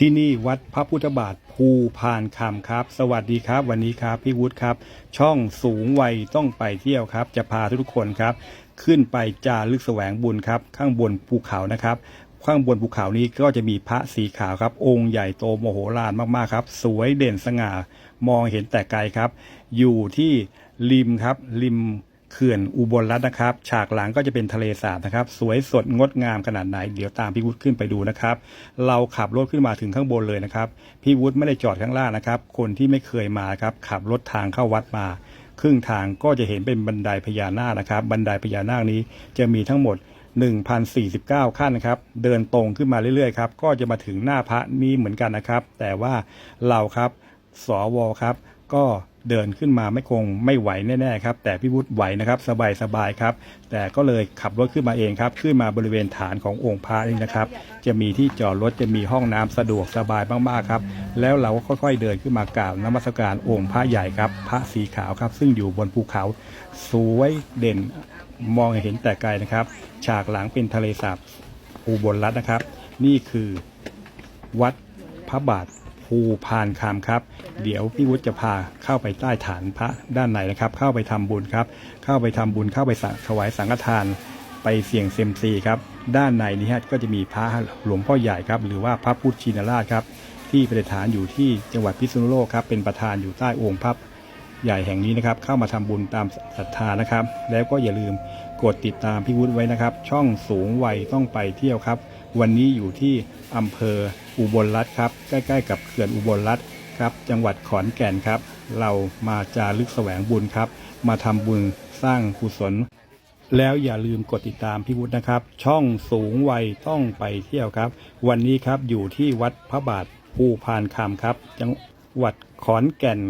ที่นี่วัดพระพุทธบาทภูพานคำครับ สวัสดีครับ วันนี้ครับพี่วุฒิครับ ช่องสูงวัยต้องไปเที่ยวครับ จะพาทุกคนครับ ขึ้นไปจารึกแสวงบุญครับ ข้างบนภูเขานะครับ ข้างบนภูเขานี้ก็จะมีพระสีขาวครับ องค์ใหญ่โตโมโหลานมากๆครับ สวยเด่นสง่ามองเห็นแต่ไกลครับ อยู่ที่ริมครับริม เขื่อนอุบลรัตน์นะครับ ฉากหลังก็จะเป็นทะเลสาบนะครับ สวยสดงดงามขนาดไหน เดี๋ยวตามพี่วุฒิขึ้นไปดูนะครับ เราขับรถขึ้นมาถึงข้างบนเลยนะครับ พี่วุฒิไม่ได้จอดข้างล่างนะครับ คนที่ไม่เคยมาครับขับรถทางเข้าวัดมา ครึ่งทางก็จะเห็นเป็นบันไดพญานาคนะครับ บันไดพญานาคนี้จะมีทั้งหมด1,049 ขั้นนะครับ เดินตรงขึ้นมาเรื่อยๆครับ ก็จะมาถึงหน้าพระนี้เหมือนกันนะครับ แต่ว่าเราครับ สวครับ ก็ เดินขึ้นมาไม่คงไม่ไหวแน่ๆครับแต่พี่วุฒิไหวนะครับสบายๆครับ แต่ก็เลยขับรถขึ้นมาเองครับ ขึ้นมาบริเวณฐานขององค์พระนี่นะครับ จะมีที่จอดรถจะมีห้องน้ำสะดวกสบายมากๆครับ แล้วเราก็ค่อยๆเดินขึ้นมากราบนมัสการองค์พระใหญ่ครับ พระสีขาวครับ ซึ่งอยู่บนภูเขาสวยเด่นมองเห็นแต่ไกลนะครับ ฉากหลังเป็นทะเลสาบอุบลรัตน์นะครับ นี่คือวัดพระบาท ภูพานคำครับ เดี๋ยวพี่วุฒิจะพาเข้าไปใต้ฐานพระด้านในนะครับ เข้าไปทำบุญครับ เข้าไปทำบุญเข้าไปสังถวายสังฆทาน ไปเสี่ยงเซมซีครับ ด้านในนี้ฮะก็จะมีพระหลวงพ่อใหญ่ครับ หรือว่าพระพุทธชินราชครับ ที่ประดิษฐานอยู่ที่จังหวัดพิษณุโลกครับ เป็นประธานอยู่ใต้องค์พระใหญ่แห่งนี้นะครับ เข้ามาทำบุญตามศรัทธานะครับ แล้วก็อย่าลืมกดติดตามพี่วุฒิไว้นะครับ ช่องสูงวัยต้องไปเที่ยวครับ วันนี้อยู่ที่อำเภออุบลรัตน์ครับ ใกล้ ๆ กับเขื่อนอุบลรัตน์ครับ จังหวัดขอนแก่นครับ เรามาจารึกแสวงบุญครับ มาทำบุญสร้างกุศล แล้วอย่าลืมกดติดตามพี่วุฒินะครับ ช่องสูงวัยต้องไปเที่ยวครับ วันนี้ครับอยู่ที่วัดพระบาทภูพานคำครับ จังหวัดขอนแก่น